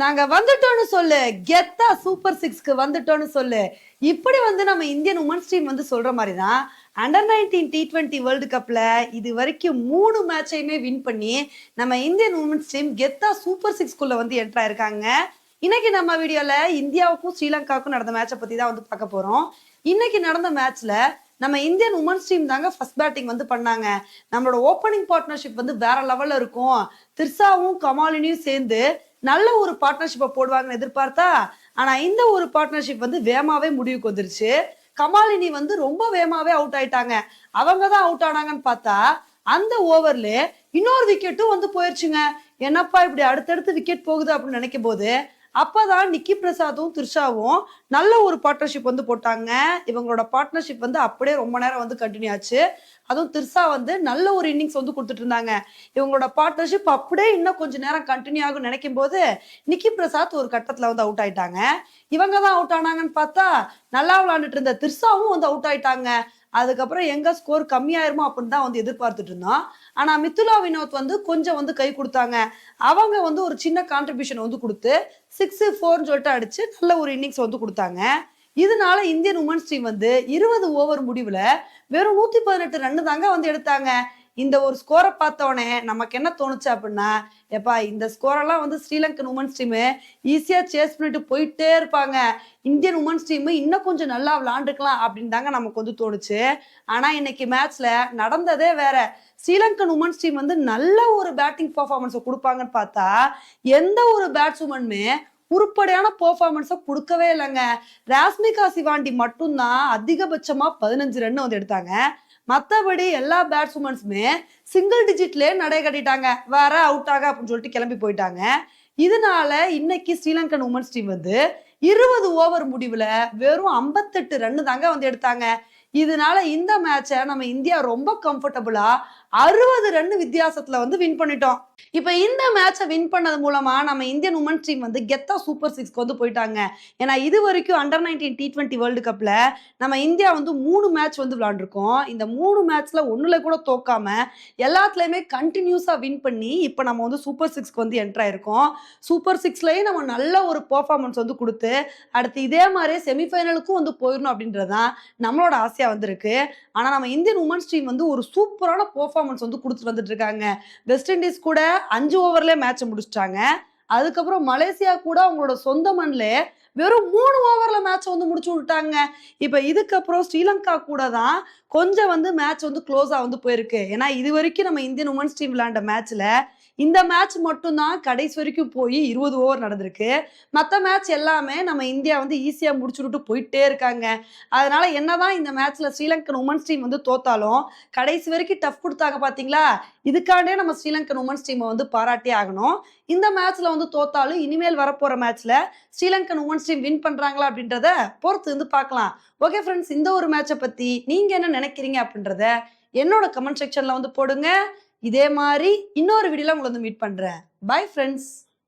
நாங்க வந்துட்டோம்னு சொல்லு. கெத்தா சூப்பர் சிக்ஸ்க்கு வந்துட்டோம்னு சொல்லு. இப்படி வந்து நம்ம இந்தியன் உமன்ஸ் டீம் வந்து சொல்ற மாதிரி தான் under nineteen T twenty world கப்ல இது வரைக்கும் மூணு மேட்சையுமே வின் பண்ணி நம்ம இந்தியன் உமன்ஸ் டீம் கெத்தா சூப்பர் சிக்ஸ்குள்ள வந்து என்ட்ரா ஆயிருக்காங்க. இன்னைக்கு நம்ம வீடியோல இந்தியாவுக்கும் ஸ்ரீலங்காவுக்கும் நடந்த மேட்சை பத்தி தான் வந்து பார்க்க போறோம். இன்னைக்கு நடந்த மேட்ச்ல நம்ம இந்தியன் உமன்ஸ் டீம் தாங்க ஃபர்ஸ்ட் பேட்டிங் வந்து பண்ணாங்க. நம்மளோட ஓப்பனிங் பார்ட்னர்ஷிப் வந்து வேற லெவல்ல இருக்கும். திர்சாவும் கமாலினியும் சேர்ந்து நல்ல ஒரு பார்ட்னர்ஷிப்பை போடுவாங்கன்னு எதிர்பார்த்தா ஆனா இந்த ஒரு பார்ட்னர்ஷிப் வந்து வேமாவே முடிவுக்கு வந்துருச்சு. கமாலினி வந்து ரொம்ப வேமாவே அவுட் ஆயிட்டாங்க. அவங்க தான் அவுட் ஆனாங்கன்னு பார்த்தா அந்த ஓவர்ல இன்னொரு விக்கெட்டும் வந்து போயிருச்சுங்க. என்னப்பா இப்படி அடுத்தடுத்து விக்கெட் போகுது அப்படின்னு நினைக்கும் போது அப்பதான் நிக்கி பிரசாதும் த்ரிஷாவும் நல்ல ஒரு பார்ட்னர்ஷிப் வந்து போட்டாங்க. இவங்களோட பார்ட்னர்ஷிப் வந்து அப்படியே ரொம்ப நேரம் வந்து கண்டினியூ ஆச்சு. அதுவும் திர்சா வந்து நல்ல ஒரு இன்னிங்ஸ் வந்து கொடுத்துட்டு இருந்தாங்க. இவங்களோட பார்ட்னர்ஷிப் அப்படியே இன்னும் கொஞ்ச நேரம் கண்டினியூ ஆகும் நினைக்கும் போது நிக்கி பிரசாத் ஒரு கட்டத்துல வந்து அவுட் ஆயிட்டாங்க. இவங்க தான் அவுட் ஆனாங்கன்னு பார்த்தா நல்லா விளாண்டுட்டு இருந்த திர்சாவும் வந்து அவுட் ஆயிட்டாங்க. அதுக்கப்புறம் எங்க ஸ்கோர் கம்மியாயிருமோ அப்படின்னு தான் வந்து எதிர்பார்த்துட்டு இருந்தோம். ஆனா மித்துலா வினோத் வந்து கொஞ்சம் வந்து கை கொடுத்தாங்க. அவங்க வந்து ஒரு சின்ன கான்ட்ரிபியூஷன் வந்து கொடுத்து சிக்ஸ் ஃபோர்னு சொல்லிட்டு அடிச்சு நல்ல ஒரு இன்னிங்ஸ் வந்து கொடுத்தாங்க. இதனால இந்தியன் உமன்ஸ் டீம் வந்து இருபது ஓவர் முடிவுல வெறும் நூத்தி பதினெட்டு ரன்னு தாங்க வந்து எடுத்தாங்க. இந்த ஒரு ஸ்கோரை பார்த்தோன்னே நமக்கு என்ன தோணுச்சு அப்படின்னா எப்பா இந்த ஸ்கோரெல்லாம் வந்து ஸ்ரீலங்கன் உமன்ஸ் டீமு ஈஸியாக சேஸ் பண்ணிட்டு போயிட்டே இருப்பாங்க. இந்தியன் உமன்ஸ் டீமு இன்னும் கொஞ்சம் நல்லா விளாண்டுக்கலாம் அப்படின்னு தாங்க நமக்கு வந்து தோணுச்சு. ஆனால் இன்னைக்கு மேட்ச்ல நடந்ததே வேற. ஸ்ரீலங்கன் உமன்ஸ் டீம் வந்து நல்ல ஒரு பேட்டிங் பர்ஃபார்மன்ஸை கொடுப்பாங்கன்னு பார்த்தா எந்த ஒரு பேட்ஸ்வுமனுமே உருப்படியான பெர்ஃபார்மன்ஸை கொடுக்கவே இல்லைங்க. ராஸ்மிகா சிவாண்டி மட்டும்தான் அதிகபட்சமாக பதினஞ்சு ரன் வந்து எடுத்தாங்க. மற்றபடி எல்லா பேட்ஸ்வுமன்ஸுமே சிங்கிள் டிஜிட்லேயே நடை கட்டிட்டாங்க. வேற அவுட் ஆக அப்படின்னு சொல்லிட்டு கிளம்பி போயிட்டாங்க. இதனால இன்னைக்கு ஸ்ரீலங்கன் உமன்ஸ் டீம் வந்து இருபது ஓவர் முடிவில் வெறும் ஐம்பத்தெட்டு ரன்னு தாங்க வந்து எடுத்தாங்க. இதனால இந்த மேட்சை நம்ம இந்தியா ரொம்ப கம்ஃபர்டபுளாக அறுபது ரன் வித்தியாசத்துல வந்து வின் பண்ணிட்டோம். இப்போ இந்த மேட்சை வின் பண்ணது மூலமா நம்ம இந்தியன் உமன் டீம் வந்து கெத்தா சூப்பர் சிக்ஸ்க்கு வந்து போயிட்டாங்க. ஏன்னா இது வரைக்கும் under nineteen T twenty world கப்ல நம்ம இந்தியா வந்து மூணு மேட்ச் வந்து விளாண்டுருக்கோம் இந்த மூணு மேட்ச்ல ஒண்ணுல கூட தோக்காம எல்லாத்துலயுமே கண்டினியூஸா வின் பண்ணி இப்போ நம்ம வந்து சூப்பர் சிக்ஸ்க்கு வந்து என்டர் ஆயிருக்கோம். சூப்பர் சிக்ஸ்லயே நம்ம நல்ல ஒரு பெர்ஃபார்மன்ஸ் வந்து கொடுத்து அடுத்து இதே மாதிரியே செமிஃபைனலுக்கும் வந்து போயிடணும் அப்படின்றதான் நம்மளோட ஆசையா வந்திருக்கு. ஆனா நம்ம இந்தியன் உமன்ஸ் டீம் வந்து ஒரு சூப்பரான பர்ஃபார்மன்ஸ் வந்து கொடுத்துட்டு வந்துட்டு இருக்காங்க வெஸ்ட் இண்டீஸ் கூட அஞ்சு ஓவர்ல மேட்ச் முடிச்சிட்டாங்க. அதுக்கப்புறம் மலேசியா கூட அவங்களோட சொந்த மண்ணில் வெறும் மூணு ஓவர்ல மேட்ச் வந்து முடிச்சு விட்டாங்க. இப்ப இதுக்கப்புறம் ஸ்ரீலங்கா கூட தான் கொஞ்சம் வந்து மேட்ச் வந்து க்ளோஸா வந்து போயிருக்கு. ஏன்னா இது வரைக்கும் நம்ம இந்தியன் உமன்ஸ் டீம் விளையாண்ட மேட்ச்ல இந்த மேட்ச் மட்டும்தான் கடைசி வரைக்கும் போய் இருபது ஓவர் நடந்திருக்கு. மற்ற மேட்ச் எல்லாமே நம்ம இந்தியா வந்து ஈஸியாக முடிச்சுட்டு போயிட்டே இருக்காங்க. அதனால என்னதான் இந்த மேட்ச்ல ஸ்ரீலங்கன் உமன்ஸ் டீம் வந்து தோத்தாலும் கடைசி வரைக்கும் டஃப் கொடுத்தாங்க பார்த்தீங்களா இதுக்காண்டே நம்ம ஸ்ரீலங்கன் உமன்ஸ் டீமை வந்து பாராட்டி ஆகணும். இந்த மேட்ச்ல வந்து தோத்தாலும் இனிமேல் வரப்போற மேட்ச்ல ஸ்ரீலங்கன் உமன்ஸ் டீம் வின் பண்றாங்களா அப்படின்றத பொறுத்து வந்து பார்க்கலாம். ஓகே ஃப்ரெண்ட்ஸ் இந்த ஒரு மேட்சை பத்தி நீங்க என்ன நினைக்கிறீங்க அப்படின்றத என்னோட கமெண்ட் செக்ஷன்ல வந்து போடுங்க. இதே மாதிரி இன்னொரு வீடியோல உங்களை வந்து மீட் பண்றேன். Bye friends